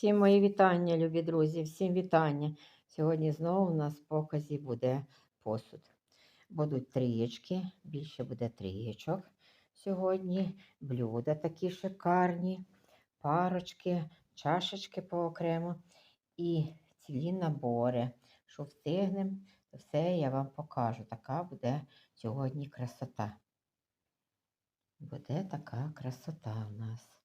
Всім мої вітання, любі друзі, всім вітання. Сьогодні знову у нас в показі буде посуд. Будуть трієчки, більше буде трієчок. Сьогодні блюда такі шикарні, парочки, чашечки поокремо і цілі набори. Що встигнемо, то все я вам покажу. Така буде сьогодні красота. Буде така красота у нас.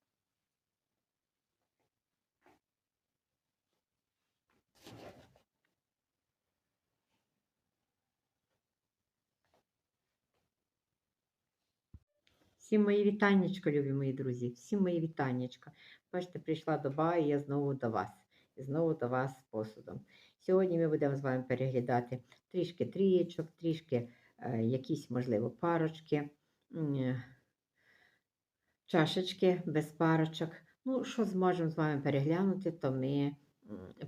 Всім мої вітаннячка, любі мої друзі, всім мої вітаннячка. Бачите, прийшла доба і я знову до вас. І знову до вас з посудом. Сьогодні ми будемо з вами переглядати трішки трієчок, трішки е, якісь, можливо, парочки, е, чашечки без парочок. Ну, що зможемо з вами переглянути, то ми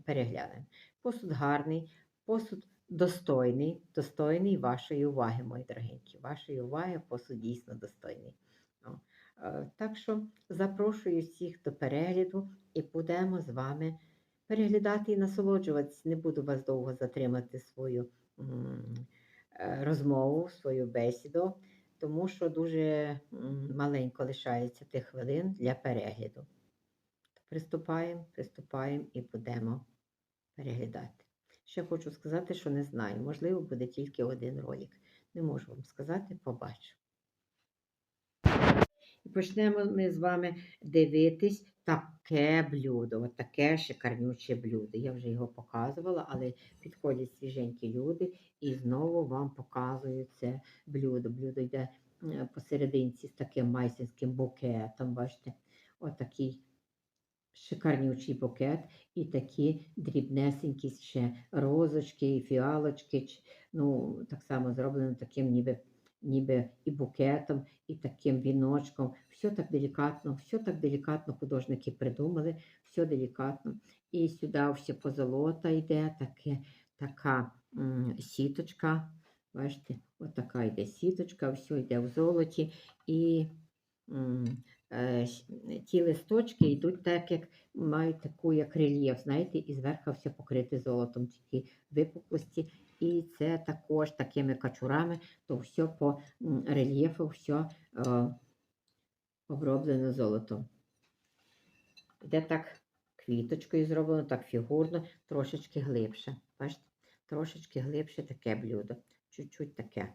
переглянемо. Посуд гарний, посуд достойний, достойний вашої уваги, мої дорогенькі. Вашої уваги посуд дійсно достойний. О, е, Так що запрошую всіх до перегляду і будемо з вами переглядати і насолоджуватись. Не буду вас довго затримати свою е, розмову, свою бесіду, тому що дуже маленько лишається тих хвилин для перегляду. Приступаємо, приступаємо і будемо переглядати. Ще хочу сказати, що не знаю. Можливо, буде тільки один ролик. Не можу вам сказати, побачу. Почнемо ми з вами дивитись таке блюдо, от таке шикарнюче блюдо. Я вже його показувала, але підходять свіженькі люди і знову вам показую це блюдо. Блюдо йде е, посерединці з таким майсинським букетом. Бачите, отакий шикарнючий букет і такі дрібнесенькі ще розочки і фіалочки. Ну, так само зроблено таким ніби, ніби і букетом, і таким віночком. Все так делікатно, все так делікатно художники придумали, все делікатно. І сюди все позолота йде, таке, така м, сіточка. Бачите, от така йде сіточка, все йде в золоті. І м, е, ті листочки йдуть так, як мають таку як рельєф, знаєте, і зверху все покрите золотом, такі випуклості. І це також такими качурами, то все по рельєфу, все е, оброблено золотом. Де так квіточкою зроблено, так фігурно, трошечки глибше. Бачите, трошечки глибше таке блюдо, чуть-чуть таке.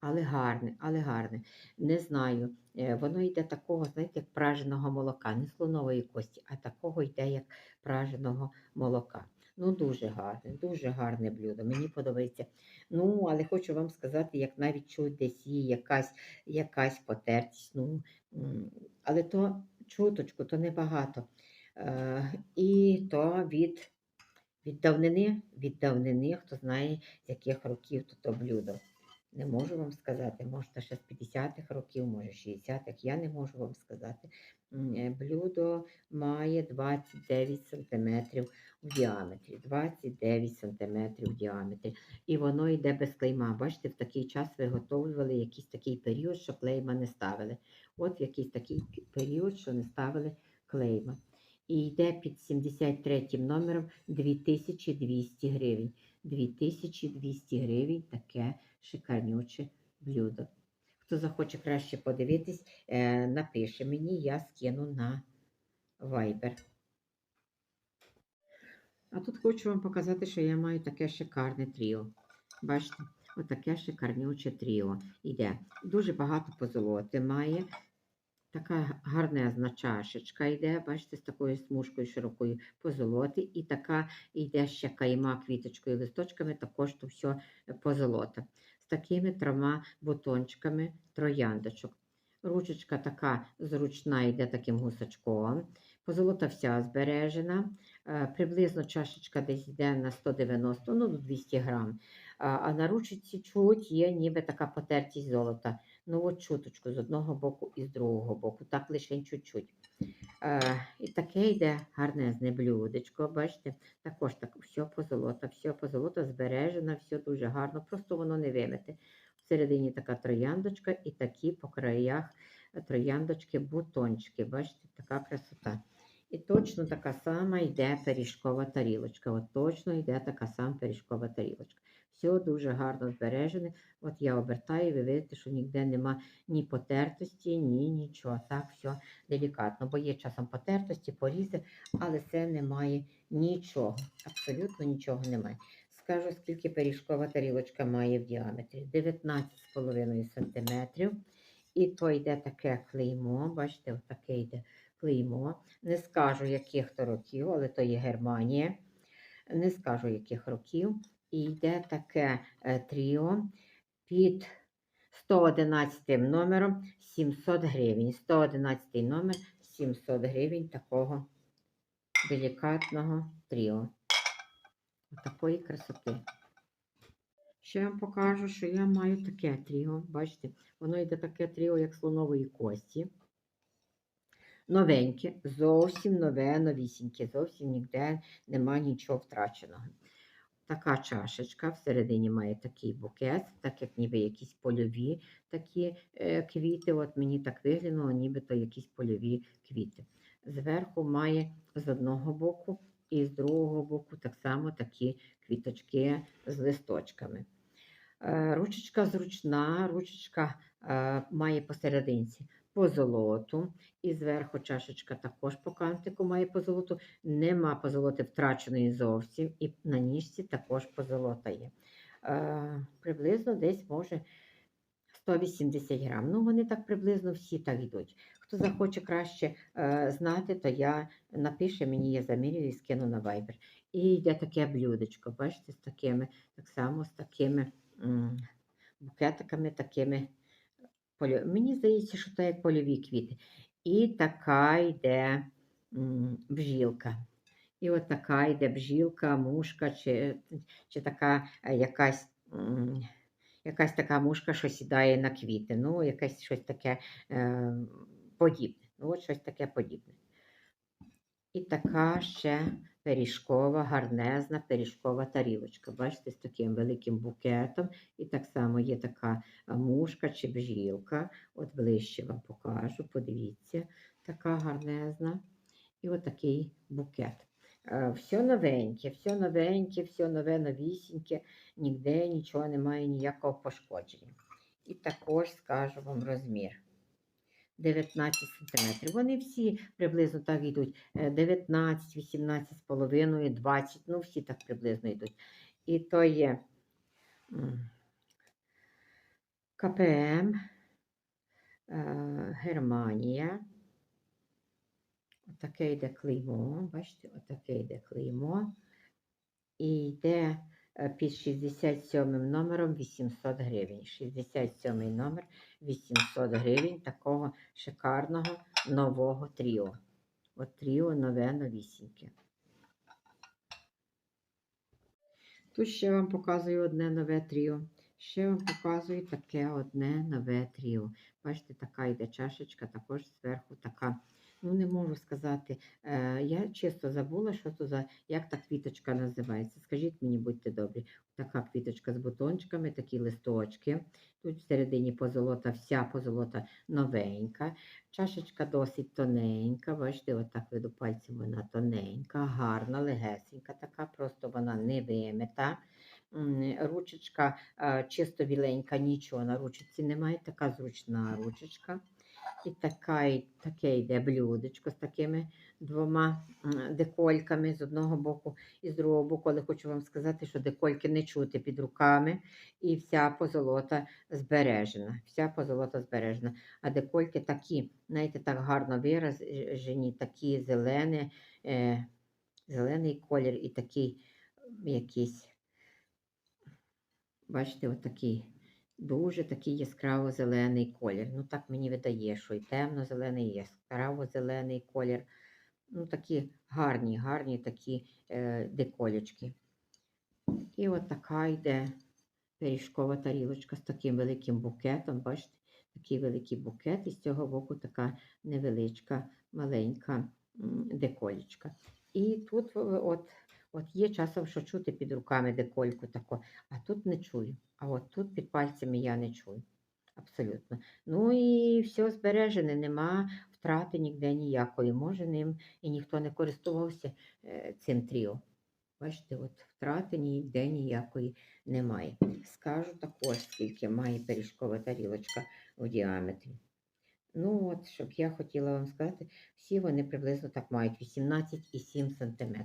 Але гарне, але гарне. Не знаю. е, Воно йде такого, знаєте, як праженого молока, не слонової кості, а такого йде, як праженого молока. Ну, дуже гарне, дуже гарне блюдо. Мені подобається. Ну, але хочу вам сказати, як навіть чуть десь є якась, якась потертість. Ну, але то чуточку, то небагато. Е, і то від, від давнини, від давнини, хто знає, з яких років то, то блюдо. Не можу вам сказати, може, ще з 50-х років, може 60-х, я не можу вам сказати. Е, Блюдо має 29 см в діаметрі. 29 см в діаметрі. І воно йде без клейма. Бачите, в такий час виготовлювали якийсь такий період, що клейма не ставили. От в якийсь такий період, що не ставили клейма. І йде під 73 номером 2200 гривень. 2200 гривень таке шикарнюче блюдо. Хто захоче краще подивитись, е, напише мені, я скину на Viber. А тут хочу вам показати, що я маю таке шикарне тріо. Бачите, отаке шикарнюче тріо йде. Дуже багато позолоти має. Така гарнезна чашечка йде, бачите, з такою смужкою широкою позолоти. І така йде ще кайма квіточкою листочками, також то все позолота. Такими трьома бутончиками трояндочок. Ручечка така зручна йде таким гусачком. Позолота вся збережена. Е, Приблизно чашечка десь йде на 190, ну до 200 грам. А, а на ручці чуть є ніби така потертість золота. Ну от чуточку з одного боку і з другого боку, так лише чуть-чуть. Е, і таке йде гарне блюдечко, бачите, також так все позолота, все позолота збережено, все дуже гарно, просто воно не вимите. Всередині така трояндочка і такі по краях трояндочки, бутончики. Бачите, така красота. І точно така сама йде пиріжкова тарілочка. От точно йде така сама пиріжкова тарілочка. Все дуже гарно збережене. От я обертаю, ви видите, що ніде нема ні потертості, ні нічого. Так, все делікатно. Бо є часом потертості, порізи, але це немає нічого. Абсолютно нічого немає. Скажу, скільки пиріжкова тарілочка має в діаметрі. 19,5 см. І то йде таке клеймо. Бачите, отаке йде клеймо. Не скажу, яких то років, але то є Германія. Не скажу, яких років. І йде таке е, тріо під 111 номером 700 гривень. 111 номер 700 гривень такого делікатного тріо. Такої красоти. Ще вам покажу, що я маю таке тріо. Бачите, воно йде таке тріо, як слонової кості. Новеньке, зовсім нове, новісіньке, зовсім ніде нема нічого втраченого. Така чашечка, всередині має такий букет, так як ніби якісь польові такі е, квіти. От мені так виглянуло, нібито якісь польові квіти. Зверху має з одного боку і з другого боку так само такі квіточки з листочками. Е, Ручечка зручна, ручечка е, має посерединці позолоту, і зверху чашечка також по кантику має позолоту. Нема позолоти втраченої зовсім, і на ніжці також позолота є. Е, приблизно десь може 180 грам. Ну, вони так приблизно всі так йдуть. Хто захоче краще е, знати, то я напише мені, я замірюю і скину на Viber. І йде таке блюдечко, бачите, з такими, так само з такими м, букетиками, такими. Полю- Мені здається, що це як польові квіти. І така йде бжілка. І от така йде бжілка, мушка, чи, чи така е, якась. Якась така мушка, що сідає на квіти. Ну, якесь щось таке е, подібне. Ну, от щось таке подібне. І така ще пиріжкова, гарнезна пиріжкова тарілочка. Бачите, з таким великим букетом. І так само є така мушка чи бжілка. От ближче вам покажу, подивіться, така гарнезна. І от букет. Е, Все новеньке, все новеньке, все нове, новісіньке, ніде нічого немає, ніякого пошкодження. І також скажу вам розмір. 19 см. Вони всі приблизно так йдуть. е, 19, 18 з половиною, 20, ну всі так приблизно йдуть. І то є КПМ, е, Германія. Отаке йде клеймо, бачите, отаке йде клеймо. І йде е, під 67 номером 800 гривень. 67 номер 800 гривень такого шикарного нового тріо. От тріо нове новісіньке. Тут ще вам показую одне нове тріо. Ще вам показую таке одне нове тріо. Бачите, така йде чашечка, також зверху така. Ну, не можу сказати. Е, я чисто забула, що то за як та квіточка називається. Скажіть мені, будьте добрі. Така квіточка з бутончиками, такі листочки. Тут всередині позолота, вся позолота новенька. Чашечка досить тоненька. Бачите, отак веду пальцем, вона тоненька, гарна, легесенька, така, просто вона не вимита. Ручечка е, чисто біленька, нічого на ручці немає, така зручна ручечка. І така, таке йде блюдечко з такими двома декольками з одного боку і з другого боку, але хочу вам сказати, що декольки не чути під руками, і вся позолота збережена. Вся позолота збережена. А декольки такі, знаєте, так гарно виражені, такі зелені, е, зелений колір і такий якийсь, бачите, отакий. Дуже такий яскраво-зелений колір. Ну, так мені видає, що і темно-зелений, і яскраво-зелений колір. Ну, такі гарні, гарні такі е, деколечки. І от така йде пиріжкова тарілочка з таким великим букетом. Бачите, такий великий букет, і з цього боку така невеличка, маленька м, деколечка. І тут от, от є часом, що чути під руками декольку таку, а тут не чую. А от тут під пальцями я не чую. Абсолютно. Ну і все збережене, нема втрати ніде ніякої. Може ним і ніхто не користувався е, цим тріо. Бачите, от втрати ніде ніякої немає. Скажу також, скільки має пиріжкова тарілочка у діаметрі. Ну, от, щоб я хотіла вам сказати, всі вони приблизно так мають 18,7 см.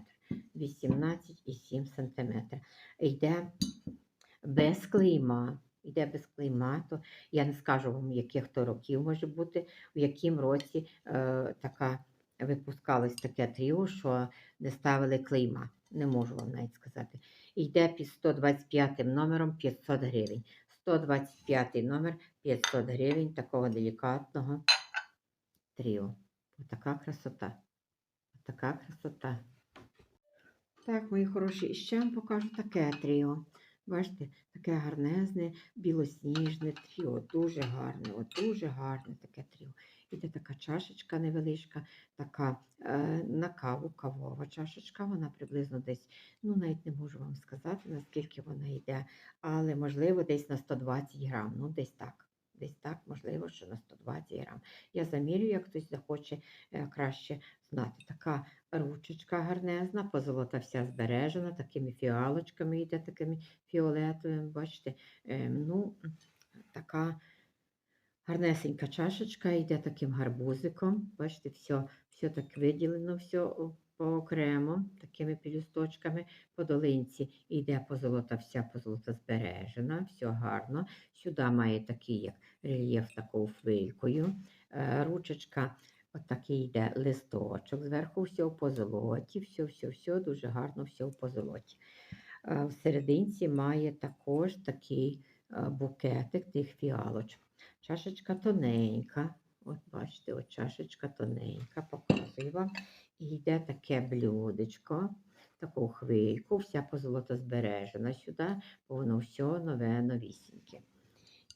18,7 см. Йде без клейма. Йде без клейма, то я не скажу вам, яких то років може бути, в яким році е, така випускалось таке тріо, що не ставили клейма. Не можу вам навіть сказати. Йде під 125 номером 500 гривень. 125 номер 500 гривень такого делікатного тріо. Отака красота. Отака красота. Так, мої хороші, і ще вам покажу таке тріо. Бачите, таке гарнезне, білосніжне тріо. Дуже гарне, от дуже гарне таке тріо. Іде така чашечка невеличка, така е, на каву, кавова чашечка. Вона приблизно десь, ну навіть не можу вам сказати, наскільки вона йде, але можливо десь на 120 грам. Ну, десь так. Десь так, можливо, що на 120 грам. Я замірю, як хтось захоче е, краще знати. Така ручечка гарнезна, позолота вся збережена, такими фіалочками йде, такими фіолетовими, бачите, е, ну, така гарнесенька чашечка йде таким гарбузиком. Бачите, все, все так виділено, все о, поокремо, такими пелюсточками. По долинці йде позолота, вся позолота збережена, все гарно. Сюди має такий як рельєф такою флилькою. Е, Ручечка Отакий йде листочок, зверху все в позолоті, все, все, все дуже гарно, все в позолоті. Е, В серединці має також такий е, букетик тих фіалочок. Чашечка тоненька. От бачите, от чашечка тоненька, показую вам. І йде таке блюдечко, таку хвильку, вся позолота збережена сюди, бо воно все нове, новісіньке.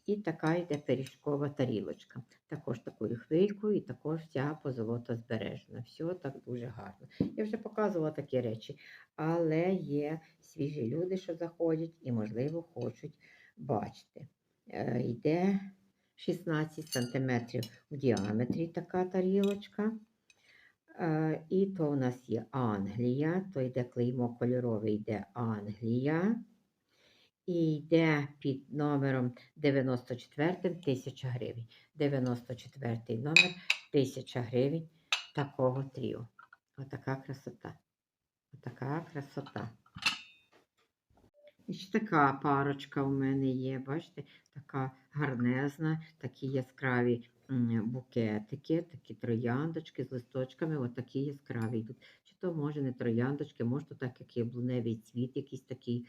І така йде пиріжкова тарілочка. Також такою хвилькою, і також вся позолота збережена. Все так дуже гарно. Я вже показувала такі речі, але є свіжі люди, що заходять і, можливо, хочуть бачити. Е, йде 16 см в діаметрі така тарілочка. Е, і то у нас є Англія, то йде клеймо кольорове, йде Англія. І йде під номером 94 1000 гривень. 94 номер 1000 гривень такого тріо. Отака красота. Отака красота. І ще така парочка у мене є, бачите, така гарнезна, такі яскраві букетики, такі трояндочки з листочками, отакі яскраві йдуть. Чи то може не трояндочки, може то так, як яблуневий цвіт, якийсь такий,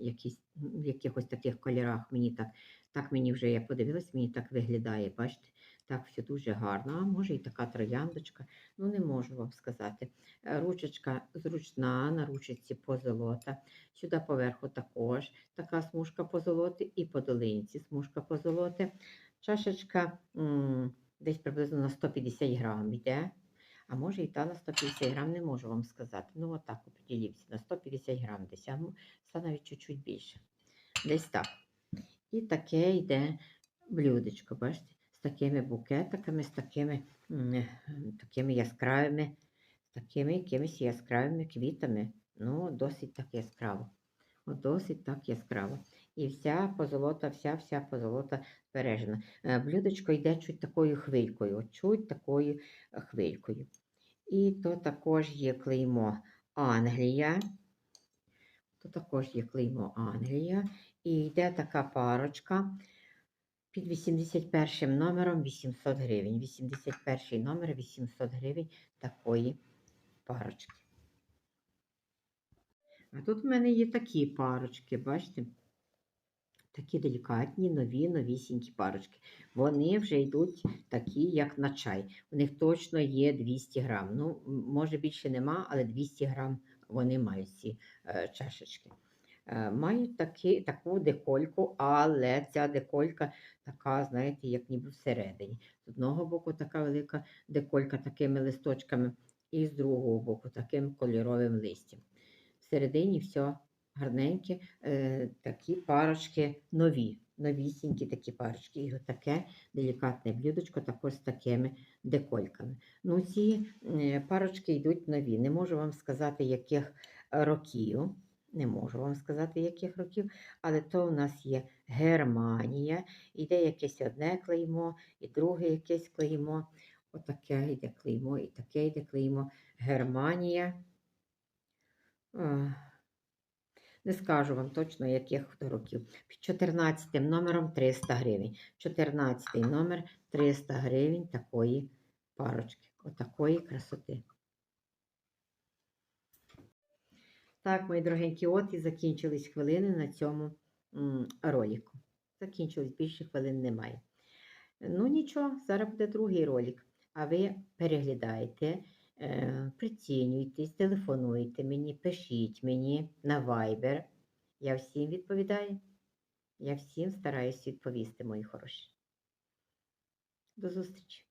якийсь, в якихось таких кольорах. Мені так, так мені вже я подивилась, мені так виглядає, бачите? Так, все дуже гарно. А може і така трояндочка. Ну, не можу вам сказати. Е, Ручечка зручна, на ручці позолота. Сюди поверху також така смужка позолоти і по долинці смужка позолоти. Чашечка м, десь приблизно на 150 грам йде. А може і та на 150 грам, не можу вам сказати. Ну, отак оподілівся, на 150 грам десь, а це навіть чуть-чуть більше. Десь так. І таке йде блюдечко, бачите, з такими букетиками, з такими, такими яскравими, з такими якимись яскравими квітами. Ну, досить так яскраво. От досить так яскраво. І вся позолота, вся вся позолота збережена. Е, Блюдечко йде чуть такою хвилькою, чуть такою хвилькою. І то також є клеймо Англія. То також є клеймо Англія. І йде така парочка під 81 номером 800 гривень. 81 номер 800 гривень такої парочки. А тут в мене є такі парочки, бачите? Такі делікатні, нові, новісінькі парочки. Вони вже йдуть такі, як на чай. У них точно є 200 грам. Ну, може більше нема, але 200 грам вони мають ці е, чашечки. Е, мають такі, таку декольку, але ця деколька така, знаєте, як ніби всередині. З одного боку така велика деколька такими листочками, і з другого боку таким кольоровим листям. Всередині все гарненьке, е, такі парочки нові. новісінькі такі парочки. І отаке делікатне блюдочко також з такими декольками. Ну, ці е, парочки йдуть нові. Не можу вам сказати, яких років. Не можу вам сказати, яких років, але то у нас є Германія, іде якесь одне клеймо, і друге якесь клеймо. Отаке йде клеймо, і таке йде клеймо. Германія. Не скажу вам точно, яких років. Під 14 номером 300 гривень. 14 номер 300 гривень такої парочки. Отакої красоти. Так, мої дорогенькі, от і закінчились хвилини на цьому м, ролику. Закінчились, більше хвилин немає. Ну нічого, зараз буде другий ролик. А ви переглядаєте, прицінюйтесь, телефонуйте мені, пишіть мені на Viber. Я всім відповідаю. Я всім стараюсь відповісти, мої хороші. До зустрічі!